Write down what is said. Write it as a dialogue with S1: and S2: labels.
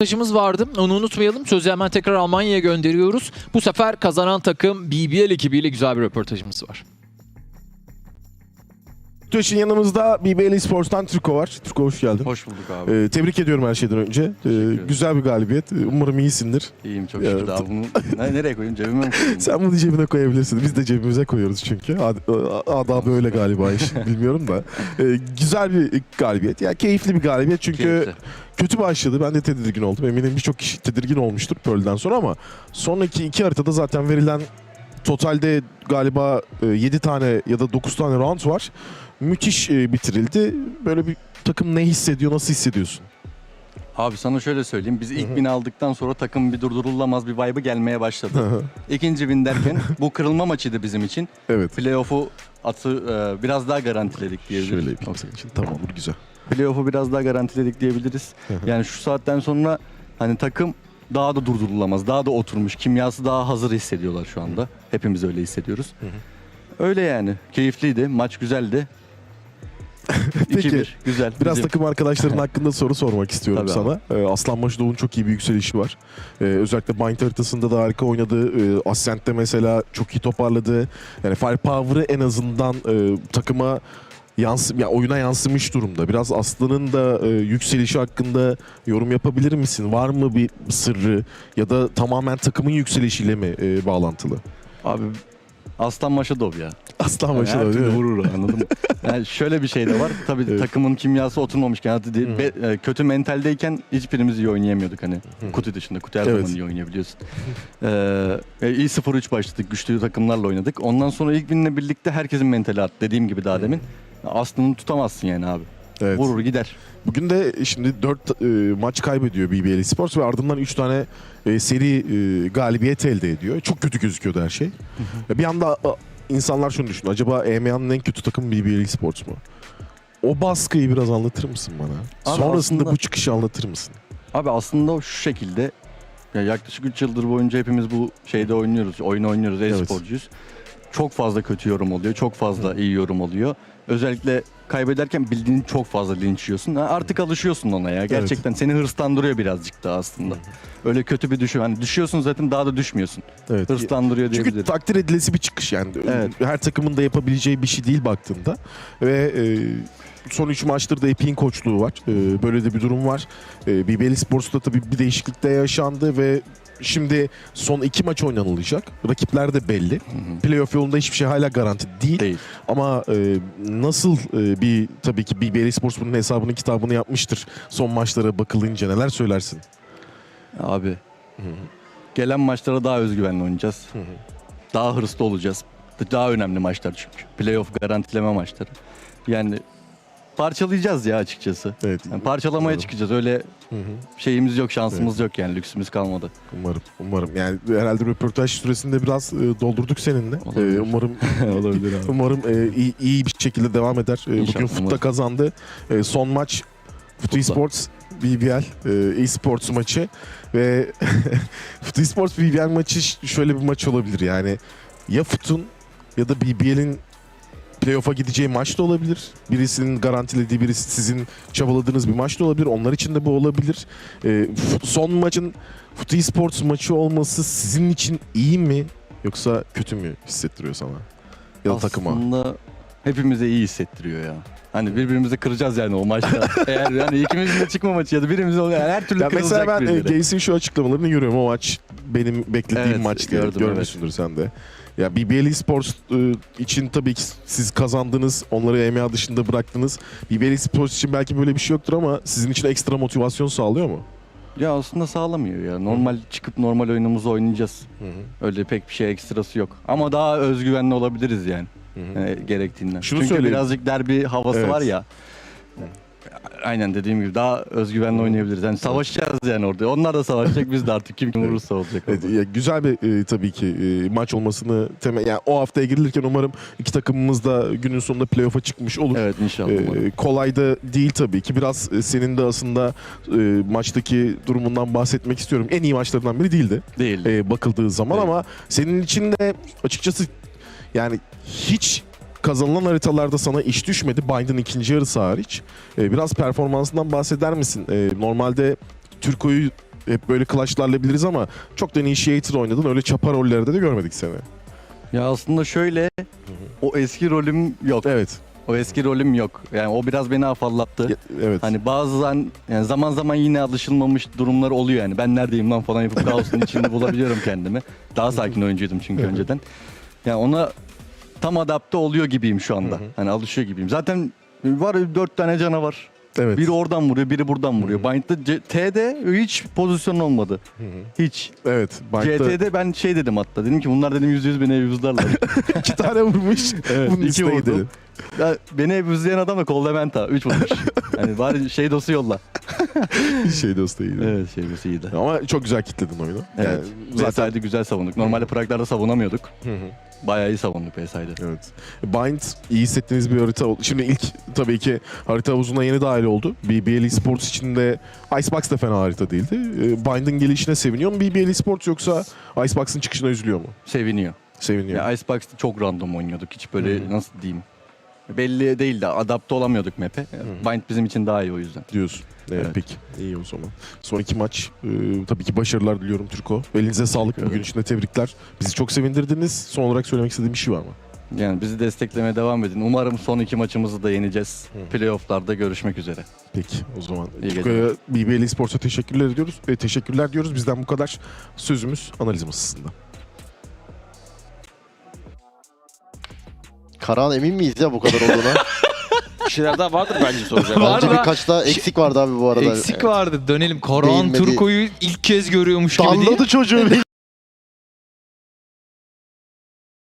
S1: Mesajımız vardı. Onu unutmayalım. Sözü hemen tekrar Almanya'ya gönderiyoruz. Bu sefer kazanan takım BBL ekibiyle güzel bir röportajımız var.
S2: Tüşün yanımızda BBL Sports'tan Türko var. Türko hoş geldin.
S3: Hoş bulduk abi.
S2: Ee, tebrik ediyorum her şeyden önce. Ee, güzel bir galibiyet. Umarım iyisindir.
S3: İyiyim çok şükür abi. Bunu ne, nereye koyayım? Cebime mi koyayım?
S2: Sen bunu cebine koyabilirsin. Biz de cebimize koyuyoruz çünkü. Ad- Adabı öyle galiba iş. Bilmiyorum da. Ee, güzel bir galibiyet. Yani keyifli bir galibiyet çünkü
S3: Keyifli.
S2: kötü başladı. Ben de tedirgin oldum. Eminim birçok kişi tedirgin olmuştur Pearl'den sonra ama sonraki iki haritada zaten verilen totalde galiba 7 tane ya da 9 tane round var. Müthiş e, bitirildi. Böyle bir takım ne hissediyor, nasıl hissediyorsun?
S3: Abi sana şöyle söyleyeyim. Biz ilk bin aldıktan sonra takım bir durdurulamaz bir vibe'ı gelmeye başladı. İkinci bin derken bu kırılma maçıydı bizim için.
S2: evet.
S3: Playoff'u atı e, biraz daha garantiledik diyebiliriz.
S2: Şöyle yapayım senin için. Tamam bu güzel.
S3: Playoff'u biraz daha garantiledik diyebiliriz. Yani şu saatten sonra hani takım daha da durdurulamaz. Daha da oturmuş. Kimyası daha hazır hissediyorlar şu anda. Hepimiz öyle hissediyoruz.
S2: Hı hı.
S3: Öyle yani. Keyifliydi. Maç güzeldi.
S2: Peki,
S3: 2-1. Güzel.
S2: Biraz
S3: Bizim-
S2: takım arkadaşların hakkında soru sormak istiyorum
S3: Tabii
S2: sana. Ee, Aslanbaşı Doğu'nun çok iyi bir yükselişi var. Ee, özellikle Bind haritasında da harika oynadı. Ee, Ascent'te mesela çok iyi toparladı. Yani Firepower'ı en azından e, takıma yansı ya oyuna yansımış durumda. Biraz Aslan'ın da e, yükselişi hakkında yorum yapabilir misin? Var mı bir sırrı ya da tamamen takımın yükselişiyle mi e, bağlantılı?
S3: Abi Aslan Maşadov ya.
S2: Aslanbaşı
S3: Yani
S2: Doğu değil mi?
S3: vurur anladın mı? Yani şöyle bir şey de var. Tabii
S2: Evet.
S3: takımın kimyası oturmamışken hadi
S2: Hı.
S3: be- e, kötü mentaldeyken hiçbirimiz iyi oynayamıyorduk hani.
S2: Hı.
S3: Kutu dışında. Kutu her
S2: Evet.
S3: zaman iyi oynayabiliyorsun. Ee, iyi 0-3 başladık. Güçlü takımlarla oynadık. Ondan sonra ilk binle birlikte herkesin mentali arttı. Dediğim gibi daha demin. Aslını tutamazsın yani abi.
S2: Evet.
S3: Vurur gider.
S2: Bugün de şimdi 4 maç kaybediyor BBL Sports ve ardından 3 tane e, seri e, galibiyet elde ediyor. Çok kötü gözüküyordu her şey. Bir anda a, insanlar şunu düşünüyor. Acaba EMEA'nın en kötü takımı BBL Sports mu? O baskıyı biraz anlatır mısın bana?
S3: Abi
S2: Sonrasında
S3: aslında-
S2: bu çıkışı anlatır mısın?
S3: Abi aslında o şu şekilde ya yaklaşık 3 yıldır boyunca hepimiz bu şeyde oynuyoruz. Oyun oynuyoruz. E-sporcuyuz. Çok fazla kötü yorum oluyor. Çok fazla iyi yorum oluyor. Özellikle kaybederken bildiğin çok fazla linç yiyorsun. Ha, artık alışıyorsun ona ya. Gerçekten seni hırslandırıyor birazcık da aslında. Öyle kötü bir düşün. Hani düşüyorsun zaten daha da düşmüyorsun.
S2: Evet.
S3: Hırslandırıyor
S2: Çünkü
S3: diyebilirim.
S2: takdir edilesi bir çıkış yani.
S3: Evet.
S2: Her takımın da yapabileceği bir şey değil baktığında. Ve e, son 3 maçtır da Epic'in koçluğu var. E, böyle de bir durum var. E, BBL Sports'ta tabii bir değişiklik de yaşandı ve şimdi son 2 maç oynanılacak. Rakipler de belli.
S3: Hı hı.
S2: Playoff yolunda hiçbir şey hala garanti değil.
S3: Değil.
S2: Ama e, nasıl e, bir tabii ki BBL Sports bunun hesabını kitabını yapmıştır. Son maçlara bakılınca neler söylersin?
S3: Abi gelen maçlara daha özgüvenli oynayacağız.
S2: Hı hı.
S3: Daha hırslı olacağız. Daha önemli maçlar çünkü. Playoff garantileme maçları. Yani parçalayacağız ya açıkçası.
S2: Evet.
S3: Yani parçalamaya
S2: Umarım.
S3: çıkacağız. Öyle
S2: Hı hı.
S3: şeyimiz yok, şansımız yok yani. Lüksümüz kalmadı.
S2: Umarım, umarım. Yani herhalde röportaj süresinde biraz e, doldurduk seninle.
S3: Olabilir.
S2: E, umarım
S3: Olabilir abi.
S2: umarım e, iyi, iyi bir şekilde devam eder. E,
S3: İnşallah,
S2: bugün Futta kazandı. E, son maç Fut
S3: Fut'la.
S2: Esports BBL e, e-sports maçı ve Fut Esports BBL maçı şöyle bir maç olabilir yani ya Fut'un ya da BBL'in playoff'a gideceği maç da olabilir. Birisinin garantilediği, birisi sizin çabaladığınız bir maç da olabilir. Onlar için de bu olabilir. E, son maçın Fut Esports maçı olması sizin için iyi mi yoksa kötü mü hissettiriyor sana? Ya da takıma?
S3: Aslında hepimize iyi hissettiriyor ya. Hani birbirimizi kıracağız yani o maçta. Eğer yani ikimizin de çıkma maçı ya da birimiz yani her türlü
S2: Ya mesela
S3: kırılacak
S2: ben e,
S3: birileri.
S2: Gaze'in şu açıklamalarını görüyorum. O maç benim beklediğim
S3: Evet,
S2: maç diye.
S3: gördüm,
S2: Görmüşsündür sen de. Ya BBL Sports e, için tabii ki siz kazandınız. Onları EMEA dışında bıraktınız. BBL Sports için belki böyle bir şey yoktur ama sizin için ekstra motivasyon sağlıyor mu?
S3: Ya aslında sağlamıyor ya. Normal çıkıp normal oyunumuzu oynayacağız. Öyle pek bir şey ekstrası yok. Ama daha özgüvenli olabiliriz yani. E, gerektiğinden.
S2: Şunu
S3: Çünkü
S2: söyleyeyim.
S3: birazcık derbi havası
S2: Evet.
S3: var ya. Aynen dediğim gibi daha özgüvenli oynayabiliriz. Yani savaşacağız yani orada. Onlar da savaşacak biz de artık kim kim vurursa olacak.
S2: Evet, ya güzel bir e, tabii ki e, maç olmasını temel yani o haftaya girilirken umarım iki takımımız da günün sonunda playoff'a çıkmış olur.
S3: Evet inşallah.
S2: Ee,
S3: umarım.
S2: kolay da değil tabii ki. Biraz e, senin de aslında e, maçtaki durumundan bahsetmek istiyorum. En iyi maçlarından biri değildi
S3: Değil.
S2: e, bakıldığı zaman
S3: Evet.
S2: ama senin için de açıkçası yani hiç kazanılan haritalarda sana iş düşmedi. Bind'in ikinci yarısı hariç. E, biraz performansından bahseder misin? E, normalde Türko'yu hep böyle clashlarla biliriz ama çok da initiator oynadın. Öyle çapa rollerde de görmedik seni.
S3: Ya aslında şöyle o eski rolüm yok.
S2: Evet.
S3: O eski rolüm yok. Yani o biraz beni afallattı.
S2: Ya- Evet.
S3: Hani bazen yani zaman zaman yine alışılmamış durumlar oluyor yani. Ben neredeyim lan falan yapıp kaosun içinde bulabiliyorum kendimi. Daha sakin oyuncuydum çünkü önceden. Yani ona tam adapte oluyor gibiyim şu anda.
S2: Hı hı.
S3: Hani alışıyor gibiyim. Zaten var dört tane canavar.
S2: evet.
S3: Biri oradan vuruyor, biri buradan vuruyor. Bind'de T'de hiç pozisyon olmadı.
S2: Hı hı.
S3: Hiç.
S2: Evet. Bind'da
S3: CT'de ben şey dedim hatta. Dedim ki bunlar dedim yüzde yüz beni evuzlarlar.
S2: iki tane vurmuş.
S3: Evet,
S2: Bunun
S3: iki vurdu. Ya, beni evuzlayan adam da Coldamenta. Üç vurmuş. hani bari şey dosu yolla.
S2: şey dostu iyiydi.
S3: Evet şey dosu iyiydi.
S2: Ama çok güzel kitledin oyunu.
S3: Evet.
S2: Yani zaten
S3: PSI'de güzel savunduk. Normalde Prag'larda savunamıyorduk.
S2: Hı hı.
S3: Bayağı iyi savunduk PSI'de.
S2: Evet. Bind iyi hissettiğiniz bir harita oldu. Şimdi ilk tabii ki harita havuzuna yeni dahil oldu. BBL Esports için de Icebox da fena harita değildi. Ee, Bind'in gelişine seviniyor mu BBL Esports yoksa Icebox'ın çıkışına üzülüyor mu?
S3: Seviniyor.
S2: Seviniyor.
S3: Ya Icebox'ta çok random oynuyorduk. Hiç böyle
S2: Hı hı.
S3: nasıl diyeyim. Belli değil de adapte olamıyorduk map'e. Bind bizim için daha iyi o yüzden.
S2: diyorsun. Evet,
S3: Evet.
S2: Peki. İyi o zaman. Son iki maç. e, tabii ki başarılar diliyorum Türko. Elinize sağlık.
S3: Teşekkür
S2: Bugün için de tebrikler. Bizi çok sevindirdiniz. Son olarak söylemek istediğim bir şey var mı?
S3: Yani bizi desteklemeye devam edin. Umarım son iki maçımızı da yeneceğiz. Playoff'larda görüşmek üzere.
S2: Peki o zaman
S3: İyi
S2: Türko'ya BBL Esports'a teşekkürler ediyoruz. E, teşekkürler diyoruz. Bizden bu kadar. Sözümüz analiz masasında.
S4: Karahan emin miyiz ya bu kadar olduğuna?
S5: Bir şeyler daha vardır bence soracak.
S1: Var
S4: Bence
S1: da-
S4: birkaç daha eksik vardı abi bu arada.
S1: Eksik vardı. Dönelim. Koran
S4: Değinmedi.
S1: Turko'yu ilk kez görüyormuş gibi değil.
S4: Dalladı çocuğu.